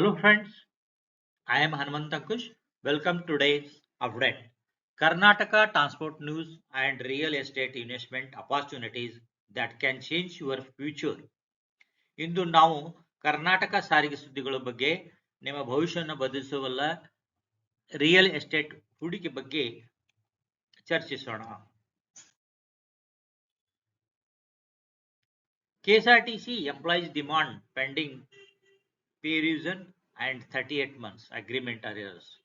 Hello friends, I am Hanuman Tankush. Welcome to today's update. Karnataka transport news and real estate investment opportunities that can change your future. ಇಂದು ನಾವು ಕರ್ನಾಟಕ ಸಾರಿಗೆ ಸುದ್ದಿಗಳ ಬಗ್ಗೆ ನಿಮ್ಮ ಭವಿಷ್ಯವನ್ನು ಬದಲಿಸುವಲ್ಲ real estate ಹೂಡಿಕೆ ಬಗ್ಗೆ ಚರ್ಚಿಸೋಣ KSRTC employees demand pending pay revision and 38 months agreement arrears.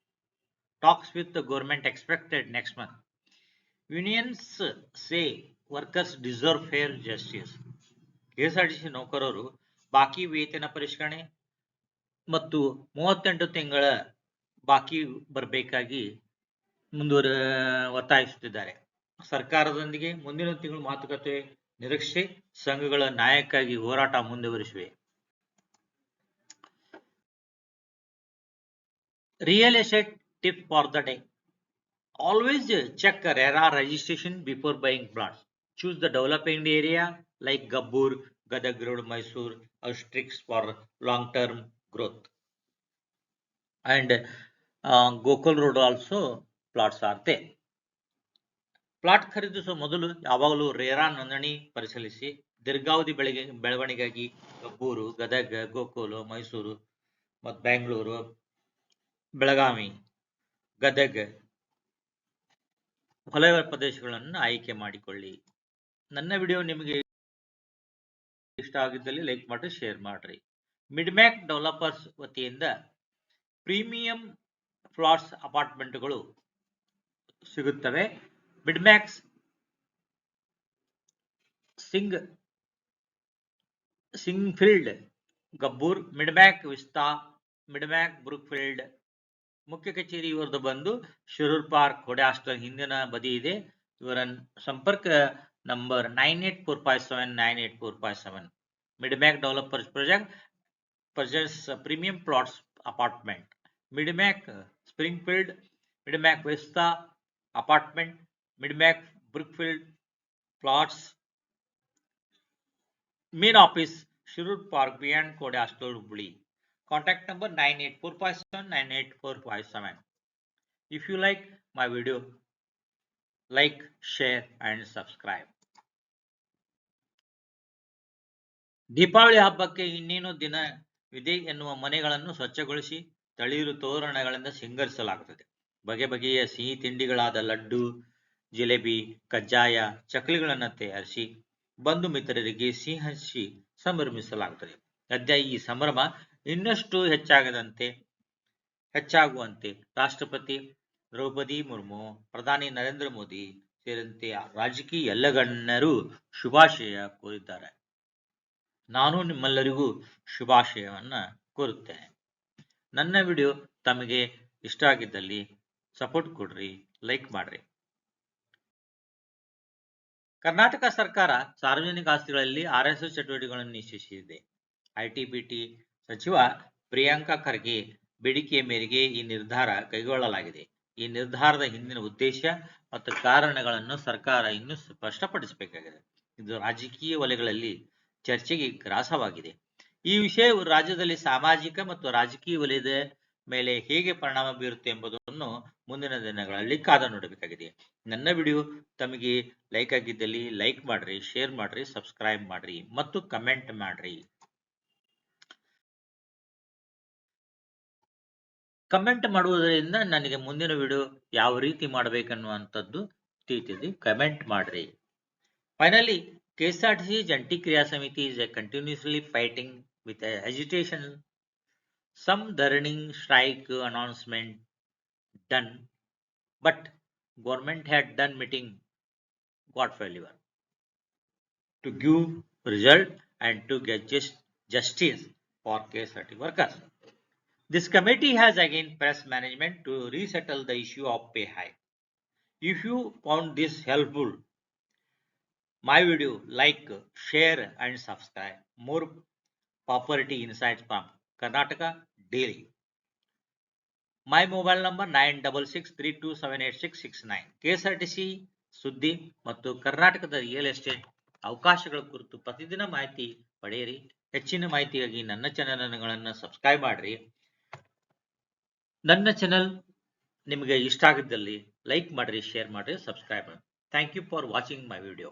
Talks with the government expected next month. Unions say workers deserve fair justice. KSRTC ನೌಕರರು ಬಾಕಿ ವೇತನ ಪರಿಷ್ಕರಣೆ ಮತ್ತು ಮೂವತ್ತೆಂಟು ತಿಂಗಳ ಬಾಕಿ ಬರಬೇಕಾಗಿ ಮುಂದುವರ ಒತ್ತಾಯಿಸುತ್ತಿದ್ದಾರೆ ಸರ್ಕಾರದೊಂದಿಗೆ ಮುಂದಿನ ತಿಂಗಳು ಮಾತುಕತೆ ನಿರೀಕ್ಷೆ ಸಂಘಗಳ Nayakagi, ಹೋರಾಟ ಮುಂದುವರಿಸಿವೆ Real estate tip for the day. Always check RERA registration before buying plots. Choose the developing area like Gabbur, Gadag Road, Mysore, or tricks for long-term growth. And uh, Gokul Road also plots are there. Plot ಖರೀದಿಸುವ ಮೊದಲು ಯಾವಾಗಲೂ RERA ನೋಂದಣಿ ಪರಿಶೀಲಿಸಿ ದೀರ್ಘಾವಧಿ ಬೆಳಗ್ಗೆ ಬೆಳವಣಿಗೆಗಾಗಿ ಕಬ್ಬೂರು ಗದಗ ಗೋಕುಲು ಮೈಸೂರು ಮತ್ತು ಬೆಂಗಳೂರು ಬೆಳಗಾವಿ, ಗದಗ ಹೊಲದ ಪ್ರದೇಶಗಳನ್ನು ಆಯ್ಕೆ ಮಾಡಿಕೊಳ್ಳಿ. ನನ್ನ ವಿಡಿಯೋ ನಿಮಗೆ ಇಷ್ಟ ಆಗಿದ್ದಲ್ಲಿ ಲೈಕ್ ಮಾಡಿ, ಶೇರ್ ಮಾಡ್ರಿ. ಮಿಡ್ಮ್ಯಾಕ್ ಡೆವಲಪರ್ಸ್ ವತಿಯಿಂದ ಪ್ರೀಮಿಯಂ ಫ್ಲಾಟ್ಸ್ ಅಪಾರ್ಟ್ಮೆಂಟ್ಗಳು ಸಿಗುತ್ತವೆ. Midmacs Singh, Springfield, Gabbur, Midmac Vista, Midmac Brookfield ಮುಖ್ಯ ಕಚೇರಿ ಇವರದ್ದು ಬಂದು ಶಿರೂರ್ ಪಾರ್ಕ್ ಹೊಡೆ ಹಾಸ್ಟೆಲ್ ಹಿಂದಿನ ಬದಿ ಇದೆ ಇವರ ಸಂಪರ್ಕ number nine eight four five seven nine eight four five seven Midmac developers project purchase premium plots apartment Midmac Springfield Midmac Vista apartment Midmac Brookfield plots main office Shirur park beyond ಕೋಡೆ hostel Hubli contact number 9845798457 If you like my video, like, share and subscribe. Deepavali ಹಬ್ಬಕ್ಕೆ ಇನ್ನೇನು ದಿನವಿದೆ ಎನ್ನುವ ಮನೆಗಳನ್ನು ಸ್ವಚ್ಛಗೊಳಿಸಿ ತಳಿರು ತೋರಣಗಳಿಂದ ಸಿಂಗರಿಸಲಾಗುತ್ತದೆ ಬಗೆ ಬಗೆಯ ಸಿಹಿ ತಿಂಡಿಗಳಾದ ಲಡ್ಡು ಜಿಲೇಬಿ ಕಜ್ಜಾಯ ಚಕ್ಲಿಗಳನ್ನು ತಯಾರಿಸಿ ಬಂಧು ಮಿತ್ರರಿಗೆ ಸಿಹಿ ಹಂಚಿ ಸಂಭ್ರಮಿಸಲಾಗುತ್ತದೆ. ಸದ್ಯ ಈ ಸಂಭ್ರಮ ಇನ್ನಷ್ಟು ಹೆಚ್ಚಾಗದಂತೆ, ಹೆಚ್ಚಾಗುವಂತೆ ರಾಷ್ಟ್ರಪತಿ ದ್ರೌಪದಿ ಮುರ್ಮು, ಪ್ರಧಾನಿ ನರೇಂದ್ರ ಮೋದಿ ಸೇರಿದಂತೆ ರಾಜಕೀಯ ಎಲ್ಲ ಗಣ್ಯರು ಶುಭಾಶಯ ಕೋರಿದ್ದಾರೆ. ನಾನು ನಿಮ್ಮೆಲ್ಲರಿಗೂ ಶುಭಾಶಯವನ್ನ ಕೋರುತ್ತೇನೆ. ನನ್ನ ವಿಡಿಯೋ ತಮಗೆ ಇಷ್ಟ ಆಗಿದ್ದಲ್ಲಿ ಸಪೋರ್ಟ್ ಕೊಡ್ರಿ, ಲೈಕ್ ಮಾಡ್ರಿ. ಕರ್ನಾಟಕ ಸರ್ಕಾರ ಸಾರ್ವಜನಿಕ ಆಸ್ತಿಗಳಲ್ಲಿ ಆರ್ ಎಸ್ ಎಸ್ ಚಟುವಟಿಕೆಗಳನ್ನು ನಿಷೇಧಿಸಿದೆ. ಐಟಿಬಿಟಿ ಸಚಿವ ಪ್ರಿಯಾಂಕಾ ಖರ್ಗೆ ಬೇಡಿಕೆಯ ಮೇರೆಗೆ ಈ ನಿರ್ಧಾರ ಕೈಗೊಳ್ಳಲಾಗಿದೆ. ಈ ನಿರ್ಧಾರದ ಹಿಂದಿನ ಉದ್ದೇಶ ಮತ್ತು ಕಾರಣಗಳನ್ನು ಸರ್ಕಾರ ಇನ್ನೂ ಸ್ಪಷ್ಟಪಡಿಸಬೇಕಾಗಿದೆ. ಇದು ರಾಜಕೀಯ ವಲಯಗಳಲ್ಲಿ ಚರ್ಚೆಗೆ ಗ್ರಾಸವಾಗಿದೆ. ಈ ವಿಷಯವು ರಾಜ್ಯದಲ್ಲಿ ಸಾಮಾಜಿಕ ಮತ್ತು ರಾಜಕೀಯ ವಲಯದ ಮೇಲೆ ಹೇಗೆ ಪರಿಣಾಮ ಬೀರುತ್ತೆ ಎಂಬುದನ್ನು ಮುಂದಿನ ದಿನಗಳಲ್ಲಿ ಕಾದ ನೋಡಬೇಕಾಗಿದೆ. ನನ್ನ ವಿಡಿಯೋ ತಮಗೆ ಲೈಕ್ ಆಗಿದ್ದಲ್ಲಿ ಲೈಕ್ ಮಾಡ್ರಿ, ಶೇರ್ ಮಾಡ್ರಿ, ಸಬ್ಸ್ಕ್ರೈಬ್ ಮಾಡ್ರಿ ಮತ್ತು ಕಮೆಂಟ್ ಮಾಡ್ರಿ. ಕಮೆಂಟ್ ಮಾಡುವುದರಿಂದ ನನಗೆ ಮುಂದಿನ ವಿಡಿಯೋ ಯಾವ ರೀತಿ ಮಾಡಬೇಕನ್ನುವಂಥದ್ದು ತಿಳಿತಿದೆ. ಕಮೆಂಟ್ ಮಾಡ್ರಿ. Finally K S R T C ಜಂಟಿ ಕ್ರಿಯಾ ಸಮಿತಿ is a continuously fighting with agitation some ದರ್ನಿಂಗ್ strike announcement done but government had done meeting got failure to give result and to get just justice R T workers. This committee has again pressed management to resettle the issue of pay hike. If you found this helpful, my video, like, share and subscribe. More property insights from Karnataka daily. My mobile number nine double six three two seven eight six six nine KSRTC ಸುದ್ದಿ ಮತ್ತು ಕರ್ನಾಟಕದ real estate ಅವಕಾಶಗಳ ಕುರಿತು ಪ್ರತಿದಿನ ಮಾಹಿತಿ ಪಡೆಯಿರಿ ಹೆಚ್ಚಿನ ಮಾಹಿತಿಗಾಗಿ ನನ್ನ ಚಾನೆಲ್ಗಳನ್ನು ಸಬ್ಸ್ಕ್ರೈಬ್ ಮಾಡ್ರಿ ನನ್ನ ಚಾನಲ್ ನಿಮಗೆ ಇಷ್ಟ ಆಗಿದ್ದಲ್ಲಿ ಲೈಕ್ ಮಾಡಿರಿ ಶೇರ್ ಮಾಡಿರಿ ಸಬ್ಸ್ಕ್ರೈಬ್ ಮಾಡಿ thank you for watching my video